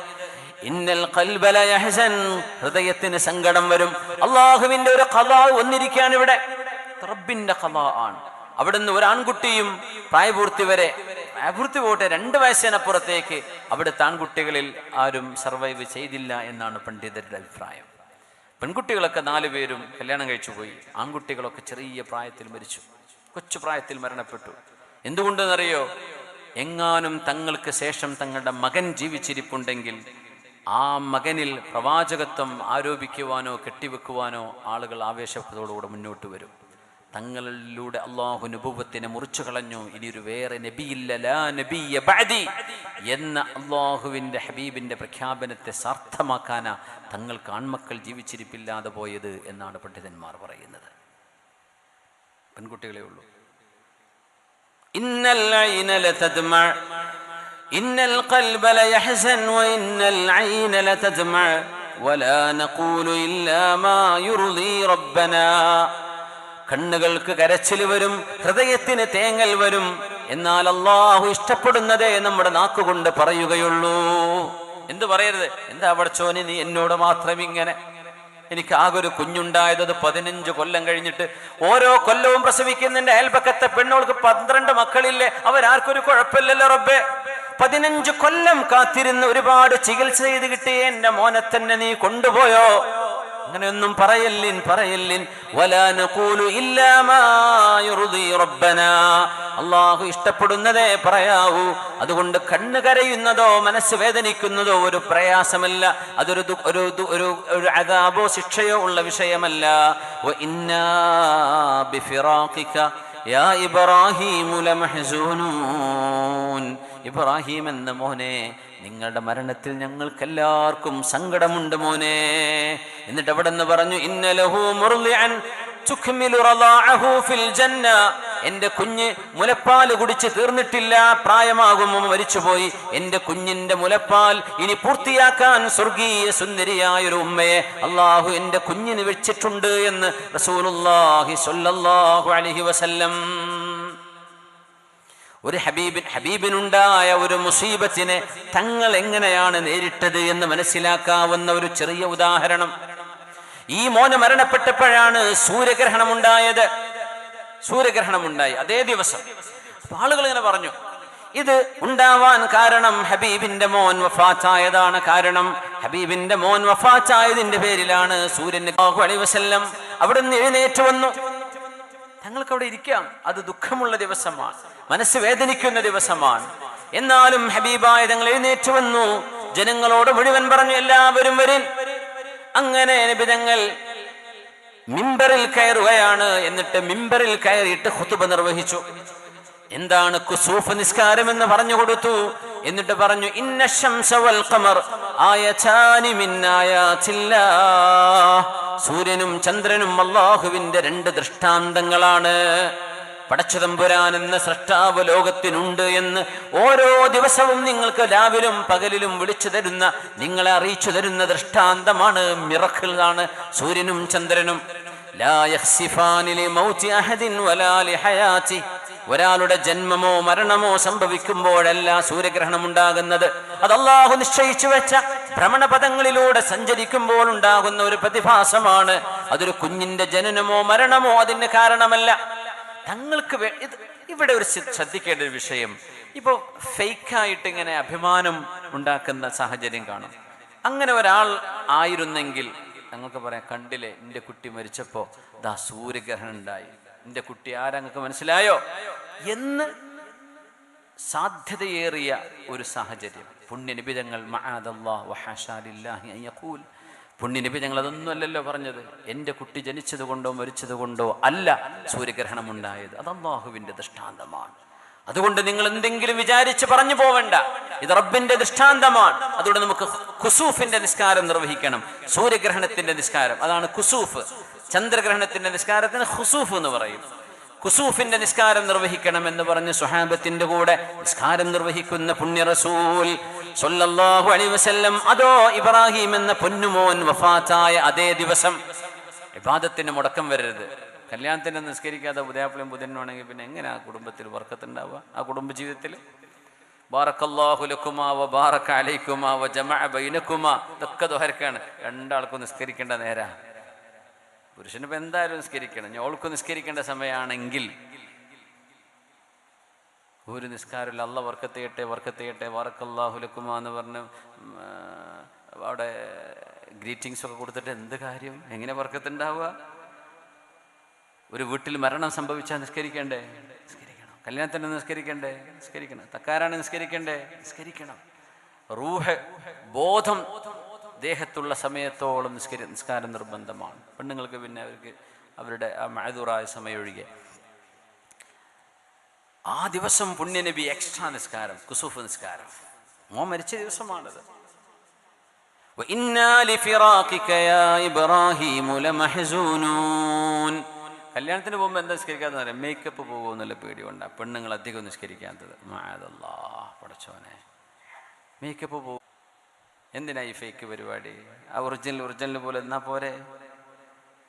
ഇന്നൽ ഖൽബല യഹസൻ. ഹൃദയത്തിന് സങ്കടം വരും. അള്ളാഹുവിന്റെ ഒരു കഥ വന്നിരിക്കുകയാണ് ഇവിടെ. റബ്ബിന്റെ കഥ ആണ്. അവിടുന്ന് ഒരു ആൺകുട്ടിയും പ്രായപൂർത്തി വരെ പ്രായപൂർത്തി പോട്ടെ രണ്ട് വയസ്സിനപ്പുറത്തേക്ക് അവിടുത്തെ ആൺകുട്ടികളിൽ ആരും സർവൈവ് ചെയ്തില്ല എന്നാണ് പണ്ഡിതരുടെ അഭിപ്രായം. പെൺകുട്ടികളൊക്കെ നാലുപേരും കല്യാണം കഴിച്ചു പോയി ആൺകുട്ടികളൊക്കെ ചെറിയ പ്രായത്തിൽ മരിച്ചു. കൊച്ചു പ്രായത്തിൽ മരണപ്പെട്ടു. എന്തുകൊണ്ടെന്നറിയോ? എങ്ങാനും തങ്ങൾക്ക് ശേഷം തങ്ങളുടെ മകൻ ജീവിച്ചിരിപ്പുണ്ടെങ്കിൽ ആ മകനിൽ പ്രവാചകത്വം ആരോപിക്കുവാനോ കെട്ടിവെക്കുവാനോ ആളുകൾ ആവേശത്തോടുകൂടെ മുന്നോട്ട് വരും. തങ്ങളിലൂടെ അള്ളാഹു നുഭവത്തിനെ മുറിച്ചു കളഞ്ഞു. ഇനിയൊരു വേറെ നബിയില്ല. എന്ന അള്ളാഹുവിന്റെ ഹബീബിന്റെ പ്രഖ്യാപനത്തെ സാർത്ഥമാക്കാനാ തങ്ങൾക്ക് ആൺമക്കൾ ജീവിച്ചിരിപ്പില്ലാതെ പോയത് എന്നാണ് പണ്ഡിതന്മാർ പറയുന്നത്. പെൺകുട്ടികളെ ഉള്ളൂ. ഇന്നൽ ഐന വലാ നഖൂലു ഇല്ലാ മാ യുർദി റബ്ബനാ. കണ്ണുകൾക്ക് കരച്ചിൽ വരും ഹൃദയത്തിന് തേങ്ങൽ വരും എന്നാൽ അള്ളാഹു ഇഷ്ടപ്പെടുന്നതേ നമ്മുടെ നാക്കുകൊണ്ട് പറയുകയുള്ളൂ. എന്ത് പറയരുത്? എന്താ അവിടെ ചോനി നീ എന്നോട് മാത്രം ഇങ്ങനെ എനിക്ക് ആകെ ഒരു കുഞ്ഞുണ്ടായത് അത് പതിനഞ്ച് കൊല്ലം കഴിഞ്ഞിട്ട് ഓരോ കൊല്ലവും പ്രസവിക്കുന്നതിന്റെ അയൽപക്കത്തെ പെണ്ണോൾക്ക് പന്ത്രണ്ട് മക്കളില്ലേ? അവരാർക്കൊരു കുഴപ്പമില്ലല്ലോ റബ്ബേ. പതിനഞ്ച് കൊല്ലം കാത്തിരുന്ന് ഒരുപാട് ചികിത്സ ചെയ്ത് കിട്ടിയ എന്റെ മോനെ തന്നെ നീ കൊണ്ടുപോയോ? അങ്ങനെയൊന്നും പറയല്ലിൻ പറയല്ലിൻ. അള്ളാഹു ഇഷ്ടപ്പെടുന്നതേ പറയാവൂ. അതുകൊണ്ട് കണ്ണ് കരയുന്നതോ മനസ്സ് വേദനിക്കുന്നതോ ഒരു പ്രയാസമല്ല. അതൊരു ഒരു ഒരു ഒരു അതാപോ ശിക്ഷയോ ഉള്ള വിഷയമല്ല. വ ഇന്നാ ഇബ്രാഹിം എന്ന മോനെ നിങ്ങളുടെ മരണത്തിൽ ഞങ്ങൾക്ക് എല്ലാവർക്കും സങ്കടമുണ്ട് മോനെ എന്നിട്ട് അവിടെ നിന്ന് പറഞ്ഞു ഇന്നലഹു മുർലിഅൻ എന്റെ കുഞ്ഞ് മുലപ്പാൽ കുടിച്ച് തീർന്നിട്ടില്ല പ്രായമാകുമ്പോൾ മരിച്ചുപോയി. എന്റെ കുഞ്ഞിന്റെ മുലപ്പാൽ ഇനി പൂർത്തിയാക്കാൻ സ്വർഗീയ സുന്ദരിയായ ഒരു ഉമ്മയെ അള്ളാഹു എന്റെ കുഞ്ഞിന് വെച്ചിട്ടുണ്ട് എന്ന് റസൂലുള്ളാഹി അലൈഹി വസല്ലം ഒരു ഹബീബിൻ ഹബീബിനുണ്ടായ ഒരു മുസീബത്തിനെ തങ്ങൾ എങ്ങനെയാണ് നേരിട്ടത് എന്ന് മനസ്സിലാക്കാവുന്ന ഒരു ചെറിയ ഉദാഹരണം. ഈ മോന് മരണപ്പെട്ടപ്പോഴാണ് സൂര്യഗ്രഹണം ഉണ്ടായത് സൂര്യഗ്രഹണം ഉണ്ടായി അതേ ദിവസം. അപ്പൊ ആളുകൾ ഇങ്ങനെ പറഞ്ഞു ഇത് ഉണ്ടാവാൻ കാരണം ഹബീബിന്റെ മോൻ വഫാച്ചായതാണ് കാരണം ഹബീബിന്റെ മോൻ വഫാച്ചായതിന്റെ പേരിലാണ് സൂര്യൻ വസല്ലം അവിടെ നിന്ന് എഴുന്നേറ്റ് വന്നു. ഞങ്ങൾക്ക് അവിടെ ഇരിക്കാം. അത് ദുഃഖമുള്ള ദിവസമാണ്. മനസ്സ് വേദനിക്കുന്ന ദിവസമാണ്. എന്നാലും ഹബീബായ തങ്ങൾ എഴുന്നേറ്റ് വന്നു. ജനങ്ങളോട് മുഴുവൻ പറഞ്ഞു എല്ലാവരും വരിൻ അങ്ങനെ നിബിതങ്ങൾ മിമ്പറിൽ കയറുകയാണ്. എന്നിട്ട് മിമ്പറിൽ കയറിയിട്ട് ഖുതുബ നിർവഹിച്ചു. എന്താണ് കുസൂഫ് നിസ്കാരം എന്ന് പറഞ്ഞു കൊടുത്തു. എന്നിട്ട് പറഞ്ഞു ഇന്ന ഖമർ സൂര്യനും ചന്ദ്രനും അള്ളാഹുവിന്റെ രണ്ട് ദൃഷ്ടാന്തങ്ങളാണ്. പടച്ചതമ്പുരാൻ എന്ന സൃഷ്ടാവ് ലോകത്തിനുണ്ട് എന്ന് ഓരോ ദിവസവും നിങ്ങൾക്ക് രാവിലും പകലിലും വിളിച്ചു തരുന്ന നിങ്ങളെ അറിയിച്ചു തരുന്ന ദൃഷ്ടാന്തമാണ് മിറക്കിളാണ് സൂര്യനും ചന്ദ്രനും. ഒരാളുടെ ജന്മമോ മരണമോ സംഭവിക്കുമ്പോഴല്ല സൂര്യഗ്രഹണം ഉണ്ടാകുന്നത്. അത് നിശ്ചയിച്ചു വെച്ച ഭ്രമണപഥങ്ങളിലൂടെ സഞ്ചരിക്കുമ്പോൾ ഉണ്ടാകുന്ന ഒരു പ്രതിഭാസമാണ്. അതൊരു കുഞ്ഞിന്റെ ജനനമോ മരണമോ അതിന് കാരണമല്ല. തങ്ങൾക്ക് ഇവിടെ ഒരു ശ്ര- ശ്രദ്ധിക്കേണ്ട ഒരു വിഷയം. ഇപ്പോൾ ഫേക്കായിട്ട് ഇങ്ങനെ അഭിമാനം ഉണ്ടാക്കുന്ന സാഹചര്യം കാണും. അങ്ങനെ ഒരാൾ ആയിരുന്നെങ്കിൽ ഞങ്ങൾക്ക് പറയാം കണ്ടില്ലേ എന്റെ കുട്ടി മരിച്ചപ്പോൾ ദാ സൂര്യഗ്രഹണം ഉണ്ടായി എന്റെ കുട്ടി ആരങ്ങൾക്ക് മനസ്സിലായോ? എന്ന് സാധ്യതയേറിയ ഒരു സാഹചര്യം. പുണ്യനിബിതങ്ങൾ പുണ്യനിബിതങ്ങൾ അതൊന്നുമല്ലല്ലോ പറഞ്ഞത്. എന്റെ കുട്ടി ജനിച്ചത് കൊണ്ടോ മരിച്ചത് കൊണ്ടോ അല്ല സൂര്യഗ്രഹണം ഉണ്ടായത് അത് അള്ളാഹുവിന്റെ ദൃഷ്ടാന്തമാണ്. അതുകൊണ്ട് നിങ്ങൾ എന്തെങ്കിലും വിചാരിച്ച് പറഞ്ഞു പോവണ്ട. ഇത് റബ്ബിന്റെ ദൃഷ്ടാന്തമാണ്. അതുകൊണ്ട് നമുക്ക് കുസൂഫിന്റെ നിസ്കാരം നിർവഹിക്കണം. സൂര്യഗ്രഹണത്തിന്റെ നിസ്കാരം. അതാണ് ഖുസൂഫ്. ചന്ദ്രഗ്രഹണത്തിന്റെ നിസ്കാരത്തിന് ഖുസൂഫ് എന്ന് പറയും. കുസൂഫിന്റെ നിസ്കാരം നിർവഹിക്കണം എന്ന് പറഞ്ഞ് സുഹാബത്തിന്റെ കൂടെ നിസ്കാരം നിർവഹിക്കുന്ന പുണ്യ റസൂൽ അലൈഹി വസല്ലം അതോ ഇബ്രാഹിം എന്ന പൊന്നുമോൻ വഫാത്തായ അതേ ദിവസം വിവാദത്തിന് മുടക്കം വരരുത്. കല്യാണത്തിന് നിസ്കരിക്കാതെ ഉദയാപ്പിളിയും ബുധനുമാണെങ്കിൽ പിന്നെ എങ്ങനെ ആ കുടുംബത്തിൽ വർക്കത്തുണ്ടാവുക? ആ കുടുംബ ജീവിതത്തിൽ ബാറക്കല്ലാഹു ലക്കുമാ വ ബാറക്ക അലൈക്കുമാ വ ബൈനക്കുമാ. ഇതൊക്കെ ദോഹരക്കാണ് രണ്ടാൾക്കും നിസ്കരിക്കേണ്ട നേരാ. പുരുഷന് ഇപ്പം എന്തായാലും നിസ്കരിക്കണം. ഞോൾക്ക് നിസ്കരിക്കേണ്ട സമയമാണെങ്കിൽ ഒരു നിസ്കാരമില്ല. അല്ല വർക്കത്തെയട്ടെ വർക്കത്തെയട്ടെ വറക്കല്ലാഹുലക്കുമ എന്ന് പറഞ്ഞ് അവിടെ ഗ്രീറ്റിങ്സ് ഒക്കെ കൊടുത്തിട്ട് എന്ത് കാര്യം? എങ്ങനെ വർക്കത്തുണ്ടാവുക? ഒരു വീട്ടിൽ മരണം സംഭവിച്ചാൽ നിസ്കരിക്കണ്ടേ? നിസ്കരിക്കണം. കല്യാണത്തിന് നിസ്കരിക്കണ്ടേ? നിസ്കരിക്കണം. തക്കാരാണ് നിസ്കരിക്കണ്ടേ? നിസ്കരിക്കണം. റൂഹ ബോധം ദേഹത്തുള്ള സമയത്തോളം നിസ്കരി നിസ്കാരം നിർബന്ധമാണ്. പെണ്ണുങ്ങൾക്ക് പിന്നെ അവർക്ക് അവരുടെ ആ മഴതൂറായ സമയം ഒഴികെ ആ ദിവസം പുണ്യനബി എക്സ്ട്രാ നിസ്കാരം കുസുഫ് നിസ്കാരം. മോ മരിച്ച ദിവസമാണത്. കല്യാണത്തിന് പോകുമ്പോൾ എന്താ നിസ്കരിക്കാന്ന് പറയാം മേക്കപ്പ് പോകുമെന്നുള്ള പേടിയുണ്ട്. പെണ്ണുങ്ങൾ അധികം നിസ്കരിക്കാത്തത്. മാതല്ലാ പടച്ചോനെ. മേക്കപ്പ് പോകും. എന്തിനാ ഈ ഫേക്ക് പരിപാടി? ആ ഒറിജിനൽ ഒറിജിനൽ പോലെ എന്നാ പോരെ?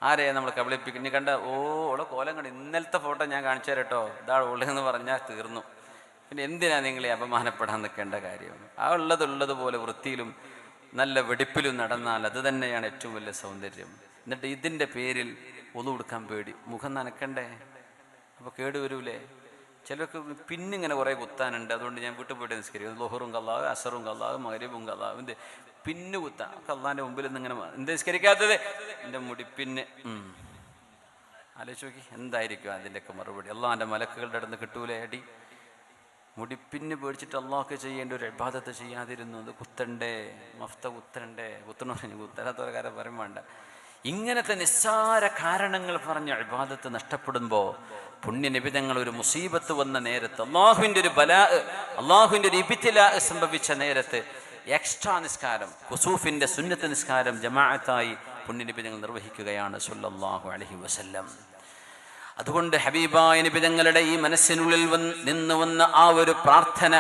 ആരെയാ നമ്മൾ കബളിപ്പിക്കും നീ കണ്ട ഓ ഓളെ കോലം കണ്ട് ഇന്നലത്തെ ഫോട്ടോ ഞാൻ കാണിച്ചു തരട്ടോ ഇതാ ഉള്ളതെന്ന് പറഞ്ഞാൽ തീർന്നു. പിന്നെ എന്തിനാ നിങ്ങളെ അപമാനപ്പെടാൻ നിൽക്കേണ്ട കാര്യം? ആ ഉള്ളതുള്ളതുപോലെ പോലെ വൃത്തിയിലും നല്ല വെടിപ്പിലും നടന്നാൽ അത് തന്നെയാണ് ഏറ്റവും വലിയ സൗന്ദര്യം. എന്നിട്ട് ഇതിന്റെ പേരിൽ ഒന്നു കൊടുക്കാൻ പേടി. മുഖം നനക്കണ്ടേ? അപ്പോൾ കേട് വരൂലേ ചിലർക്ക് പിന്നിങ്ങനെ കുറേ കുത്താനുണ്ട്. അതുകൊണ്ട് ഞാൻ വീട്ടിൽ പോയിട്ട് നിസ്കരിക്കും. ലോഹറും കല്ലാവ് അസറും കല്ലാവ് മകരീബും കല്ലാവ്. എന്ത്? പിന്നു കുത്താം കല്ലാന്റെ മുമ്പിൽ നിന്ന് ഇങ്ങനെ എന്ത് നിസ്കരിക്കാത്തത്? എന്റെ മുടി പിന്നെ. ഉം. ആലോചിച്ച് നോക്കി. എന്തായിരിക്കും അതിന്റെയൊക്കെ മറുപടി? അള്ളാഹാന്റെ മലക്കുകളുടെ അടുത്ത് കിട്ടൂലേ അടി? മുടിപ്പിന് പേടിച്ചിട്ട് അള്ളാഹൊക്കെ ചെയ്യേണ്ട ഒരു അബാധത്ത് ചെയ്യാതിരുന്നു. അത് കുത്തണ്ടേ? മഫ്ത കുത്തണ്ടേ? കുത്തണോ? കുത്തരാത്തവരെ കാര്യം പറയും ഇങ്ങനത്തെ നിസ്സാര കാരണങ്ങൾ പറഞ്ഞ അബാദത്ത് നഷ്ടപ്പെടുമ്പോൾ പുണ്യനിബിതങ്ങൾ ഒരു മുസീബത്ത് വന്ന നേരത്ത് അള്ളാഹുവിന്റെ ഒരു ബലാ അള്ളാഹുവിന്റെ ഒരു ഇബിത്തില സംഭവിച്ച നേരത്ത് എക്സ്ട്രാ നിസ്കാരം കുസൂഫിന്റെ സുന്നത്ത് നിസ്കാരം ജമാഅത്തായി പുണ്യനിബിതങ്ങൾ നിർവഹിക്കുകയാണ് സുല്ലാഹു അലഹി വസല്ലം. അതുകൊണ്ട് ഹബീബായ നിബിതങ്ങളുടെ ഈ മനസ്സിനുള്ളിൽ നിന്ന് വന്ന ആ ഒരു പ്രാർത്ഥന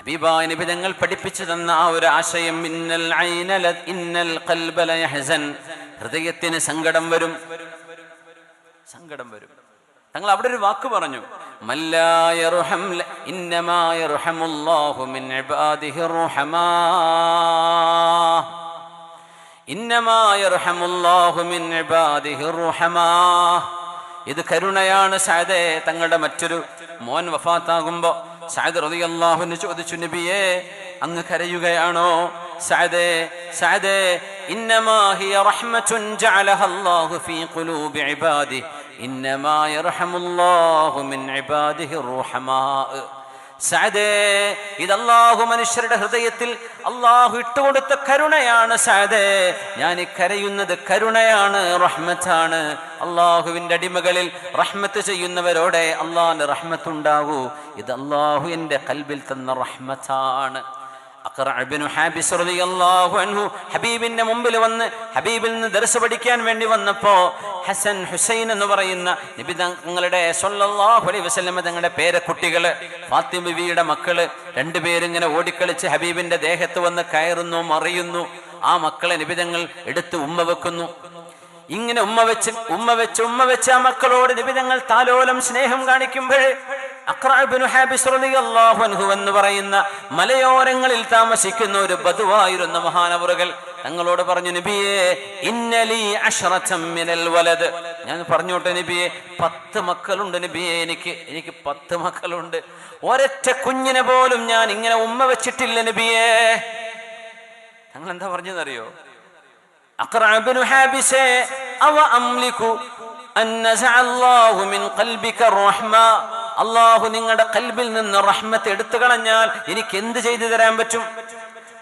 ഹബീബായ നിബിതങ്ങൾ പഠിപ്പിച്ചു തന്ന ആ ഒരു ആശയം ഇന്നൽ ഇന്നൽ ഹൃദയത്തിന് സങ്കടം വരും. സങ്കടം വരും. തങ്ങൾ അവിടെ ഒരു വാക്ക് പറഞ്ഞു ഇത് കരുണയാണ് സായദേ തങ്ങളുടെ മറ്റൊരു മോൻ വഫാത്താകുമ്പോ സായദ് റളിയല്ലാഹുവിന് ചോദിച്ചു നബിയേ അങ്ങ് കരയുകയാണോ? സായദേ സായദേ ഇന്നമാഹിയ ഫീ ഖുലൂബി ഇബാദിഹി. സഅദേ ഇത് അള്ളാഹു മനുഷ്യരുടെ ഹൃദയത്തിൽ അള്ളാഹു ഇട്ടുകൊടുത്ത കരുണയാണ് സാദേ ഞാൻ കരയുന്നത് കരുണയാണ് റഹ്മത്താണ്. അള്ളാഹുവിന്റെ അടിമകളിൽ റഹ്മത്ത് ചെയ്യുന്നവരോടെ റഹ്മത്ത് റഹ്മത്തുണ്ടാകൂ. ഇത് അള്ളാഹു എന്റെ കൽബിൽ തന്ന റഹ്മത്താണ്. ഹബീബിന്റെ മുമ്പിൽ വന്ന് ഹബീബിൽ നിന്ന് ദർശ പഠിക്കാൻ വേണ്ടി വന്നപ്പോ ഹസൻ ഹുസൈൻ എന്ന് പറയുന്ന നബി തങ്ങളുടെ അലൈഹി വസല്ലമ തങ്ങളുടെ ഫാത്തിമ ബിവിയുടെ മക്കൾ രണ്ടുപേരിങ്ങനെ ഓടിക്കളിച്ച് ഹബീബിന്റെ ദേഹത്ത് വന്ന് കയറുന്നു മറിയുന്നു. ആ മക്കളെ നിബിതങ്ങൾ എടുത്ത് ഉമ്മ വെക്കുന്നു. ഇങ്ങനെ ഉമ്മ വെച്ച് ഉമ്മ വെച്ച് ഉമ്മ വെച്ച് ആ മക്കളോട് നിബിതങ്ങൾ താലോലം സ്നേഹം കാണിക്കുമ്പോൾ അക്രാബിനു ഹാബിസ് റളിയല്ലാഹു അൻഹു എന്ന് പറയുന്ന മലയോരങ്ങളിൽ താമസിക്കുന്ന ഒരു ബധുവായിരുന്ന മഹാനവറുകൾ തങ്ങളോട് പറഞ്ഞു നബിയെ ഇന്നലി മിനൽ വലത് ഞാൻ പറഞ്ഞോട്ടെ നബിയെ പത്ത് മക്കളുണ്ട് നബിയെ എനിക്ക് എനിക്ക് പത്ത് മക്കളുണ്ട്. ഒരൊറ്റ കുഞ്ഞിനെ പോലും ഞാൻ ഇങ്ങനെ ഉമ്മ വെച്ചിട്ടില്ല നബിയെ. തങ്ങൾ എന്താ പറഞ്ഞെന്നറിയോ അക്രാബിനു ഹാബിസേ അവ അംലിക്കു അൻ നസഅ അല്ലാഹു മിൻ ഖൽബിക റഹ്മ. അള്ളാഹു നിങ്ങളുടെ കൽബിൽ നിന്ന് റഹ്മത്ത് എടുത്തു കളഞ്ഞാൽ എനിക്ക് എന്ത് ചെയ്തു തരാൻ പറ്റും?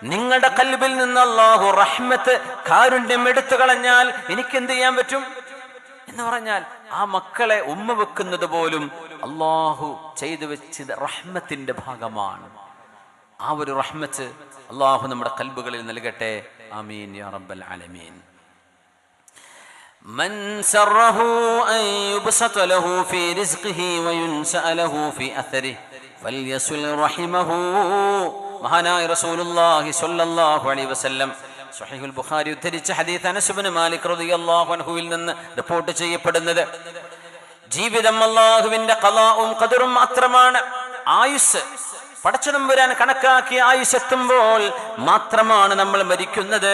നിങ്ങളുടെ കൽബിൽ നിന്ന് അള്ളാഹു റഹ്മത്ത് കാരുണ്യം എടുത്തു കളഞ്ഞാൽ എനിക്ക് എന്ത് ചെയ്യാൻ പറ്റും? എന്ന് പറഞ്ഞാൽ ആ മക്കളെ ഉമ്മ വെക്കുന്നത് പോലും അള്ളാഹു ചെയ്തു വെച്ചത് റഹ്മത്തിന്റെ ഭാഗമാണ്. ആ ഒരു റഹ്മത്ത് അള്ളാഹു നമ്മുടെ കൽബുകളിൽ നൽകട്ടെ. അമീൻ യാ റബ്ബൽ ആലമീൻ. من سره أن يبسط له في رزقه وينسأ له في أثره فليصل رحمه മഹാനായ റസൂലുള്ളാഹി സ്വല്ലല്ലാഹു അലൈഹി വസല്ലം സ്വഹീഹുൽ ബുഖാരി ഉദ്ധരിച്ച ഹദീസ് അനസ് ഇബ്നു മാലിക് റളിയല്ലാഹു അൻഹുവിൽ നിന്ന് റിപ്പോർട്ട് ചെയ്യപ്പെടുന്നത് ജീവിതം അള്ളാഹുവിന്റെ ഖലാഉം ഖദറും മാത്രമാണ് ആയുസ് പടച്ചതമ്പുരാൻ കണക്കാക്കിയ ആയുസ് എത്തുമ്പോൾ മാത്രമാണ് നമ്മൾ മരിക്കുന്നത്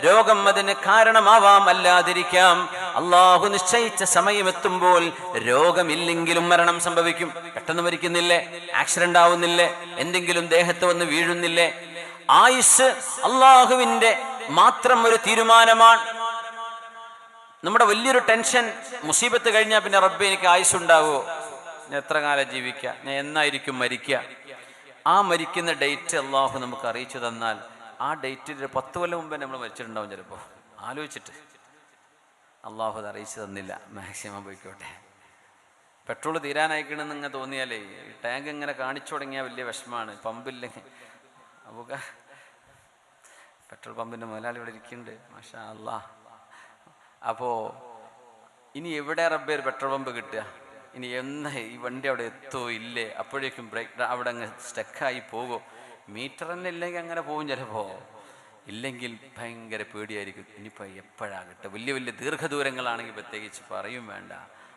രോഗം അതിന് കാരണമാവാം അല്ലാതിരിക്കാം അള്ളാഹു നിശ്ചയിച്ച സമയമെത്തുമ്പോൾ രോഗമില്ലെങ്കിലും മരണം സംഭവിക്കും. പെട്ടെന്ന് മരിക്കുന്നില്ലേ? ആക്സിഡന്റ് ആവുന്നില്ലേ? എന്തെങ്കിലും ദേഹത്ത് വന്ന് വീഴുന്നില്ലേ? ആയുസ് അള്ളാഹുവിന്റെ മാത്രം ഒരു തീരുമാനമാണ്. നമ്മുടെ വലിയൊരു ടെൻഷൻ മുസീബത്ത് കഴിഞ്ഞാൽ പിന്നെ റബ്ബെ എനിക്ക് ആയുസ് ഉണ്ടാവുമോ ഞാൻ എത്ര കാലം ജീവിക്കുക ഞാൻ എന്നായിരിക്കും മരിക്കുക? ആ മരിക്കുന്ന ഡേറ്റ് അള്ളാഹു നമുക്ക് അറിയിച്ചു തന്നാൽ ആ ഡേറ്റിൽ പത്ത് കൊല്ലം മുമ്പേ നമ്മൾ മരിച്ചിട്ടുണ്ടാവും ചിലപ്പോൾ ആലോചിച്ചിട്ട്. അള്ളാഹു അത് അറിയിച്ചു തന്നില്ല. മാക്സിമം പോയിക്കോട്ടെ. പെട്രോൾ തീരാനായിക്കണമെന്ന് ഇങ്ങനെ തോന്നിയാലേ ടാങ്ക് ഇങ്ങനെ കാണിച്ചു തുടങ്ങിയാൽ വലിയ വിഷമാണ്. പമ്പില്ലെങ്കിൽ അപ്പോൾ പെട്രോൾ പമ്പിന്റെ മുതലാളി ഇവിടെ ഇരിക്കുന്നുണ്ട്. മാഷാ അല്ലാ അപ്പോൾ ഇനി എവിടെ റബ്ബേ ഒരു പെട്രോൾ പമ്പ് കിട്ടുക? ഇനി എന്ന ഈ വണ്ടി അവിടെ എത്തോ ഇല്ലേ? അപ്പോഴേക്കും ബ്രേക്ക് അവിടെ അങ്ങ് സ്റ്റക്കായി പോകുമോ മീറ്റർ തന്നെ ഇല്ലെങ്കിൽ അങ്ങനെ പോകും ചിലപ്പോൾ ഇല്ലെങ്കിൽ ഭയങ്കര പേടിയായിരിക്കും. ഇനിയിപ്പോൾ എപ്പോഴാകട്ടെ വലിയ വലിയ ദീർഘദൂരങ്ങളാണെങ്കിൽ പ്രത്യേകിച്ച് പറയും വേണ്ട.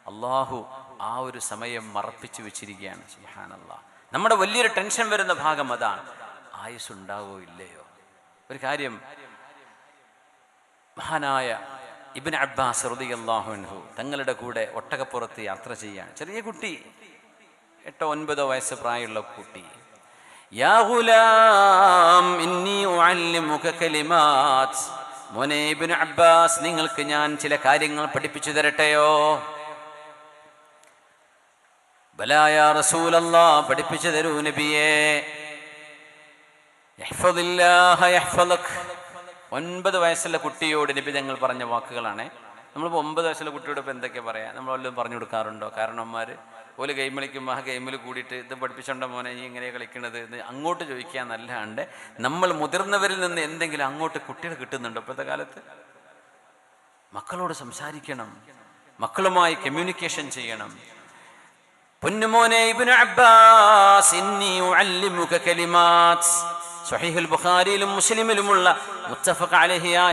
അള്ളാഹു ആ ഒരു സമയം മറപ്പിച്ചു വെച്ചിരിക്കുകയാണ്. സുഹാനല്ലാ നമ്മുടെ വലിയൊരു ടെൻഷൻ വരുന്ന ഭാഗം അതാണ്. ആയുസ് ഉണ്ടാവോ ഇല്ലയോ? ഒരു കാര്യം മഹാനായ ഇബിൻ അബ്ബാസ് റളിയല്ലാഹു അൻഹു തങ്ങളുടെ കൂടെ ഒട്ടകപ്പുറത്ത് യാത്ര ചെയ്യാൻ ചെറിയ കുട്ടി എട്ടോ ഒൻപതോ വയസ്സ് പ്രായമുള്ള കുട്ടി. യാ ഗുലാം ഇന്നി ഉഅല്ലിമുക ഇബ്നു അബ്ബാസ് നിങ്ങൾക്ക് ഞാൻ ചില കാര്യങ്ങൾ പഠിപ്പിച്ചു തരട്ടെയോ? ബലായ റസൂലല്ലാ പഠിപ്പിച്ചു തരൂ നബിയെ. ഒൻപത് വയസ്സുള്ള കുട്ടിയോട് നബി ഞങ്ങൾ പറഞ്ഞ വാക്കുകളാണ്. നമ്മളിപ്പോൾ ഒമ്പത് വയസ്സുള്ള കുട്ടിയോട് ഇപ്പോൾ പറയാം? നമ്മൾ വല്ലതും പറഞ്ഞു കൊടുക്കാറുണ്ടോ? കാരണവന്മാർ ഓൽ ഗെയിം കളിക്കുമ്പോൾ ആ ഗെയിമിൽ കൂടിയിട്ട് ഇത് പഠിപ്പിച്ചോണ്ട മോനെ ഈ ഇങ്ങനെ കളിക്കണത് എന്ന് അങ്ങോട്ട് ചോദിക്കുക എന്നല്ലാണ്ട് നമ്മൾ മുതിർന്നവരിൽ നിന്ന് എന്തെങ്കിലും അങ്ങോട്ട് കുട്ടികൾ കിട്ടുന്നുണ്ടോ ഇപ്പോഴത്തെ കാലത്ത്? മക്കളോട് സംസാരിക്കണം. മക്കളുമായി കമ്മ്യൂണിക്കേഷൻ ചെയ്യണം. പൊന്നുമോനെ ഇബ്നു അബ്ബാസ് സ്വഹീഹുൽ ബുഖാരിയിലും മുസ്ലിമിലുമുള്ള മുത്തഫഖ് അലൈഹിയായ